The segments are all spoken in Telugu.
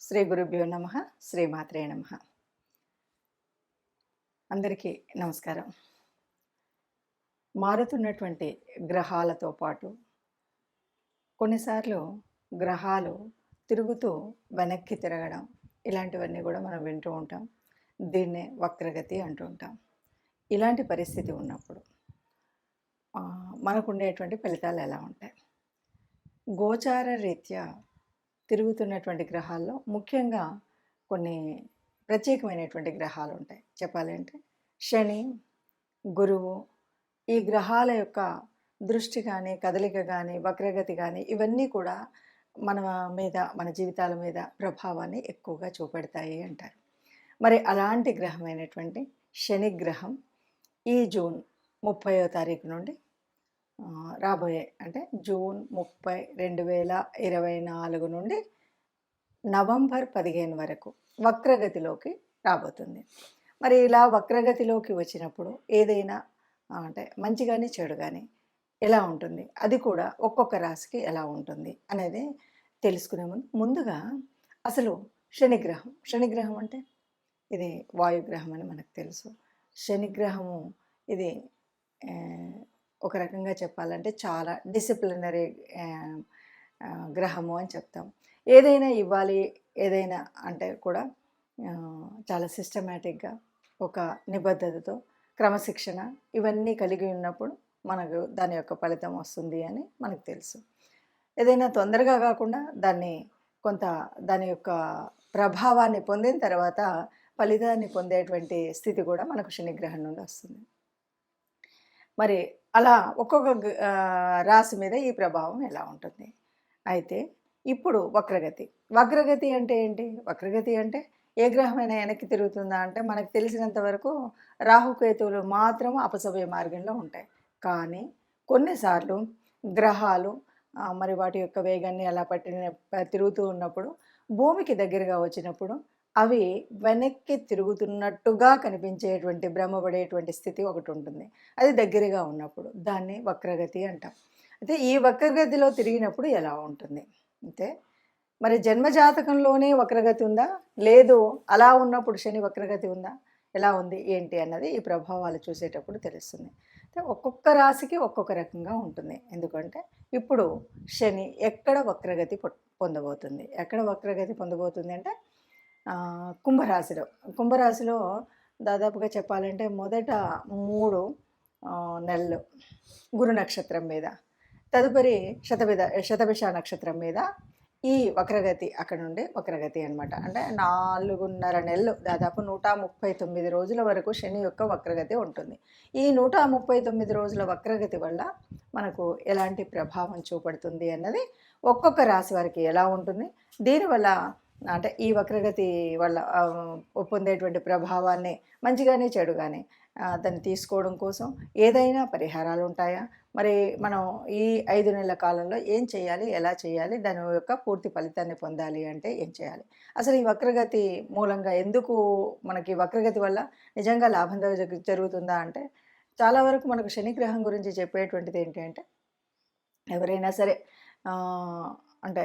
శ్రీ గురుభ్యో నమ శ్రీమాత్రే నమ. అందరికీ నమస్కారం. మారుతున్నటువంటి గ్రహాలతో పాటు కొన్నిసార్లు గ్రహాలు తిరుగుతూ వెనక్కి తిరగడం ఇలాంటివన్నీ కూడా మనం వింటూ ఉంటాం. దీన్నే వక్రగతి అంటూ ఉంటాం. ఇలాంటి పరిస్థితి ఉన్నప్పుడు మనకు ఉండేటువంటి ఫలితాలు ఎలా ఉంటాయి? గోచార రీత్యా తిరుగుతున్నటువంటి గ్రహాల్లో ముఖ్యంగా కొన్ని ప్రత్యేకమైనటువంటి గ్రహాలు ఉంటాయి చెప్పాలంటే శని గురువు ఈ గ్రహాల యొక్క దృష్టి కానీ కదలిక కానీ వక్రగతి కానీ ఇవన్నీ కూడా మన మీద మన జీవితాల మీద ప్రభావాన్ని ఎక్కువగా చూపెడతాయి అంటారు. మరి అలాంటి గ్రహమైనటువంటి శని గ్రహం ఈ జూన్ ముప్పయో తారీఖు నుండి రాబోయే అంటే జూన్ ముప్పై రెండు వేల ఇరవై నాలుగు నుండి నవంబర్ పదిహేను వరకు వక్రగతిలోకి రాబోతుంది. మరి ఇలా వక్రగతిలోకి వచ్చినప్పుడు ఏదైనా అంటే మంచి కానీ చెడు కానీ ఎలా ఉంటుంది? అది కూడా ఒక్కొక్క రాశికి ఎలా ఉంటుంది అనేది తెలుసుకునే ముందు ముందుగా అసలు శనిగ్రహం. శనిగ్రహం అంటే ఇది వాయుగ్రహం అని మనకు తెలుసు. శనిగ్రహము ఇది ఒక రకంగా చెప్పాలంటే చాలా డిసిప్లినరీ గ్రహము అని చెప్తాం. ఏదైనా ఇవ్వాలి ఏదైనా అంటే కూడా చాలా సిస్టమేటిక్గా ఒక నిబద్ధతతో క్రమశిక్షణ ఇవన్నీ కలిగి ఉన్నప్పుడు మనకు దాని యొక్క ఫలితం వస్తుంది అని మనకు తెలుసు. ఏదైనా తొందరగా కాకుండా దాన్ని కొంత దాని యొక్క ప్రభావాన్ని పొందిన తర్వాత ఫలితాన్ని పొందేటువంటి స్థితి కూడా మనకు శనిగ్రహం నుండి వస్తుంది. మరి అలా ఒక్కొక్క రాశి మీద ఈ ప్రభావం ఎలా ఉంటుంది? అయితే ఇప్పుడు వక్రగతి. వక్రగతి అంటే ఏంటి? వక్రగతి అంటే ఏ గ్రహమైనా వెనక్కి తిరుగుతుందా అంటే మనకు తెలిసినంత వరకు రాహుకేతువులు మాత్రం అపసవ్య మార్గంలో ఉంటాయి. కానీ కొన్నిసార్లు గ్రహాలు మరి వాటి యొక్క వేగాన్ని అలా పట్టిన తిరుగుతూ ఉన్నప్పుడు భూమికి దగ్గరగా వచ్చినప్పుడు అవి వెనక్కి తిరుగుతున్నట్టుగా కనిపించేటువంటి భ్రమపడేటువంటి స్థితి ఒకటి ఉంటుంది అది దగ్గరగా ఉన్నప్పుడు దాన్ని వక్రగతి అంటాం. అయితే ఈ వక్రగతిలో తిరిగినప్పుడు ఎలా ఉంటుంది? అంటే మరి జన్మజాతకంలోనే వక్రగతి ఉందా? లేదు అలా ఉన్నప్పుడు శని వక్రగతి ఉందా? ఎలా ఉంది? ఏంటి అన్నది ఈ ప్రభావాలు చూసేటప్పుడు తెలుస్తుంది. ఒక్కొక్క రాశికి ఒక్కొక్క రకంగా ఉంటుంది. ఎందుకంటే ఇప్పుడు శని ఎక్కడ వక్రగతి పొ- పొందబోతుంది? ఎక్కడ వక్రగతి పొందబోతుంది అంటే కుంభరాశిలో. కుంభరాశిలో దాదాపుగా చెప్పాలంటే మొదట మూడు నెలలు గురు నక్షత్రం మీద. తదుపరి శతవిధ శతభిష నక్షత్రం మీద ఈ వక్రగతి అక్కడ నుండి వక్రగతి అనమాట అంటే నాలుగున్నర నెలలు దాదాపు నూట ముప్పై తొమ్మిది రోజుల వరకు శని యొక్క వక్రగతి ఉంటుంది. ఈ నూట ముప్పై తొమ్మిది రోజుల వక్రగతి వల్ల మనకు ఎలాంటి ప్రభావం చూపడుతుంది అన్నది ఒక్కొక్క రాశి వారికి ఎలా ఉంటుంది? దీనివల్ల అంటే ఈ వక్రగతి వల్ల ఆ, పొందేటువంటి ప్రభావాన్ని మంచిగానే చెడుగానే దాన్ని తీసుకోవడం కోసం ఏదైనా పరిహారాలు ఉంటాయా? మరి మనం ఈ ఐదు నెలల కాలంలో ఏం చేయాలి? ఎలా చేయాలి? దాని యొక్క పూర్తి ఫలితాన్ని పొందాలి అంటే ఏం చేయాలి? అసలు ఈ వక్రగతి మూలంగా ఎందుకు మనకి వక్రగతి వల్ల నిజంగా లాభం జరుగుతుందా అంటే చాలా వరకు మనకు శనిగ్రహం గురించి చెప్పేటువంటిది ఏంటి అంటే ఎవరైనా సరే అంటే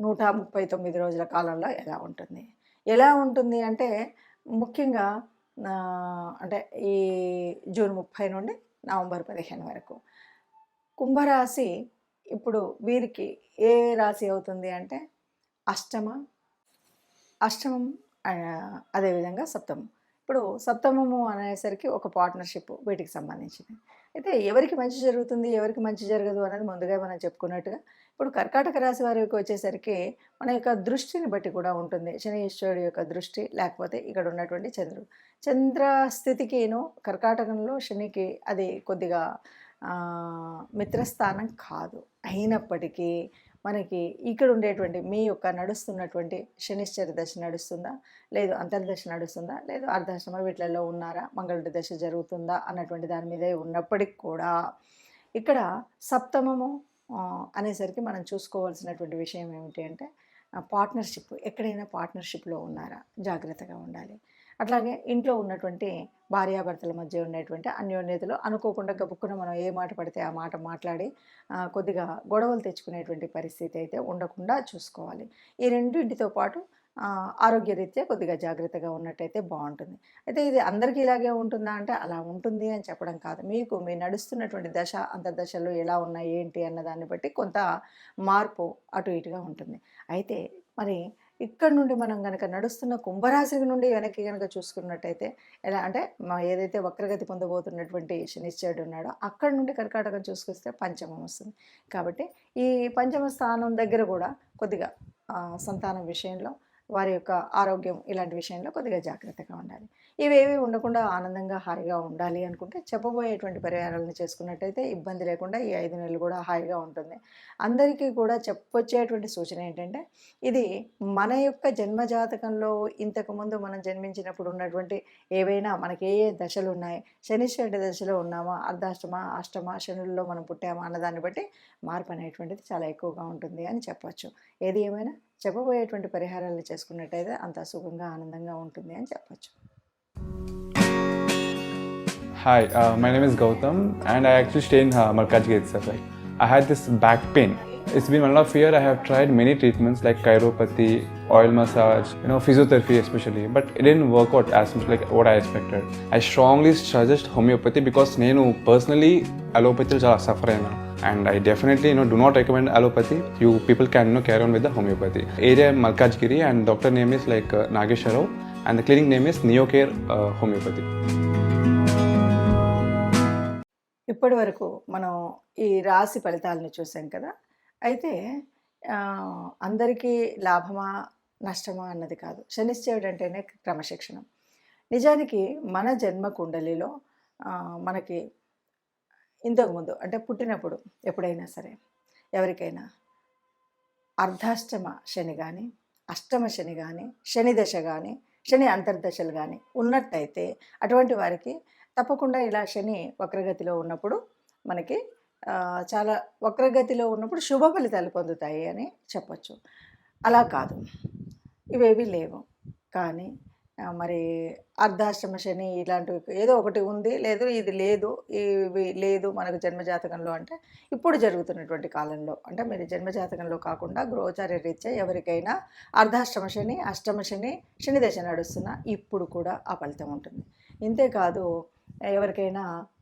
నూట ముప్పై తొమ్మిది రోజుల కాలంలో ఎలా ఉంటుంది? ఎలా ఉంటుంది అంటే ముఖ్యంగా అంటే ఈ జూన్ ముప్పై నుండి నవంబర్ పదిహేను వరకు. కుంభరాశి ఇప్పుడు వీరికి ఏ రాశి అవుతుంది అంటే అష్టమ అష్టమం అదేవిధంగా సప్తమం. ఇప్పుడు సప్తమము అనేసరికి ఒక పార్ట్నర్షిప్ వీటికి సంబంధించింది. అయితే ఎవరికి మంచి జరుగుతుంది ఎవరికి మంచి జరగదు అనేది ముందుగా మనం చెప్పుకున్నట్టుగా ఇప్పుడు కర్కాటక రాశి వారికి వచ్చేసరికి మన యొక్క దృష్టిని బట్టి కూడా ఉంటుంది. శని ఈశ్వరుడు యొక్క దృష్టి లేకపోతే ఇక్కడ ఉన్నటువంటి చంద్రుడు. చంద్ర స్థితికిను కర్కాటకంలో శనికి అది కొద్దిగా మిత్రస్థానం కాదు. అయినప్పటికీ మనకి ఇక్కడ ఉండేటువంటి మీ యొక్క నడుస్తున్నటువంటి శనిశ్చర దశ నడుస్తుందా? లేదు అంతర్దశ నడుస్తుందా? లేదు అర్ధాశ్రమ వీటిలలో ఉన్నారా? మంగళ దశ జరుగుతుందా? అన్నటువంటి దాని మీదే ఉన్నప్పటికి కూడా ఇక్కడ సప్తమము అనేసరికి మనం చూసుకోవాల్సినటువంటి విషయం ఏమిటి అంటే పార్ట్నర్షిప్ ఎక్కడైనా పార్ట్నర్షిప్లో ఉన్నారా? జాగ్రత్తగా ఉండాలి. అట్లాగే ఇంట్లో ఉన్నటువంటి భార్యాభర్తల మధ్య ఉండేటువంటి అన్యోన్యతలు అనుకోకుండా గబుక్కున మనం ఏ మాట పడితే ఆ మాట మాట్లాడి కొద్దిగా గొడవలు తెచ్చుకునేటువంటి పరిస్థితి అయితే ఉండకుండా చూసుకోవాలి. ఈ రెండింటితో పాటు ఆరోగ్యరీత్యా కొద్దిగా జాగ్రత్తగా ఉన్నట్టయితే బాగుంటుంది. అయితే ఇది అందరికీ ఇలాగే ఉంటుందా అంటే అలా ఉంటుంది అని చెప్పడం కాదు. మీకు మీ నడుస్తున్నటువంటి దశ అంతర్దశలు ఎలా ఉన్నాయి ఏంటి అన్న దాన్ని బట్టి కొంత మార్పు అటు ఇటుగా ఉంటుంది. అయితే మరి ఇక్కడ నుండి మనం కనుక నడుస్తున్న కుంభరాశి నుండి వెనక్కి కనుక చూసుకున్నట్టయితే ఎలా అంటే ఏదైతే వక్రగతి పొందబోతున్నటువంటి శనిశ్చరుడు ఉన్నాడో అక్కడ నుండి కర్కాటకం చూసుకొస్తే పంచమం వస్తుంది. కాబట్టి ఈ పంచమ స్థానం దగ్గర కూడా కొద్దిగా సంతానం విషయంలో వారి యొక్క ఆరోగ్యం ఇలాంటి విషయంలో కొద్దిగా జాగ్రత్తగా ఉండాలి. ఇవేవి ఉండకుండా ఆనందంగా హాయిగా ఉండాలి అనుకుంటే చెప్పబోయేటువంటి పరిహారాలను చేసుకున్నట్టయితే ఇబ్బంది లేకుండా ఈ ఐదు నెలలు కూడా హాయిగా ఉంటుంది. అందరికీ కూడా చెప్పొచ్చేటువంటి సూచన ఏంటంటే ఇది మన యొక్క జన్మజాతకంలో ఇంతకుముందు మనం జన్మించినప్పుడు ఉన్నటువంటి ఏవైనా మనకి ఏ ఏ దశలు ఉన్నాయి శనిశ్వరుడి దశలో ఉన్నామా అర్ధాష్టమ అష్టమ శనుల్లో మనం పుట్టామా అన్నదాన్ని బట్టి మార్పు అనేటువంటిది చాలా ఎక్కువగా ఉంటుంది అని చెప్పొచ్చు. ఏది ఏమైనా? చెప్పబోయేటువంటి పరిహారాలు చేసుకున్నట్టయితే అంత సుఖంగా ఆనందంగా ఉంటుంది అని చెప్పచ్చు. Hi my name is Gautham and I actually stay in Markaz gate sir I had this back pain It's been one and year. I have tried many treatments like chiropathy, oil massage, you know, physiotherapy especially, but it didn't work out as much like what I expected. I strongly suggest homeopathy because నేను personally allopathy చాలా suffer అయినా and I definitely you know do not recommend allopathy. You people can you know carry on with the homeopathy. Area Malkajgiri and doctor name is like uh, Nagesh Rao and the clinic name ఇప్పటి వరకు మనం ఈ రాశి ఫలితాలను చూసాం కదా అయితే అందరికీ లాభమా నష్టమా అన్నది కాదు. శనిశ్చరుడు అంటేనే క్రమశిక్షణ. నిజానికి మన జన్మ కుండలిలో మనకి ఇంతకుముందు అంటే పుట్టినప్పుడు ఎప్పుడైనా సరే ఎవరికైనా అర్ధాష్టమ శని కానీ అష్టమ శని కానీ శని దశ కానీ శని అంతర్దశలు కానీ ఉన్నట్టయితే అటువంటి వారికి తప్పకుండా ఇలా శని వక్రగతిలో ఉన్నప్పుడు మనకి చాలా వక్రగతిలో ఉన్నప్పుడు శుభ ఫలితాలు పొందుతాయి అని చెప్పొచ్చు. అలా కాదు. ఇవేవి లేవు. కానీ మరి అర్ధాశ్రమ శని ఇలాంటివి ఏదో ఒకటి ఉంది లేదు ఇది లేదు ఇవి లేదు మనకు జన్మజాతకంలో అంటే ఇప్పుడు జరుగుతున్నటువంటి కాలంలో. అంటే మీరు జన్మజాతకంలో కాకుండా గృహచార్య రీత్యా ఎవరికైనా అర్ధాష్టమ శని అష్టమ శని శని దశ నడుస్తున్నా ఇప్పుడు కూడా ఆ ఫలితం ఉంటుంది. ఇంతేకాదు ఎవరికైనా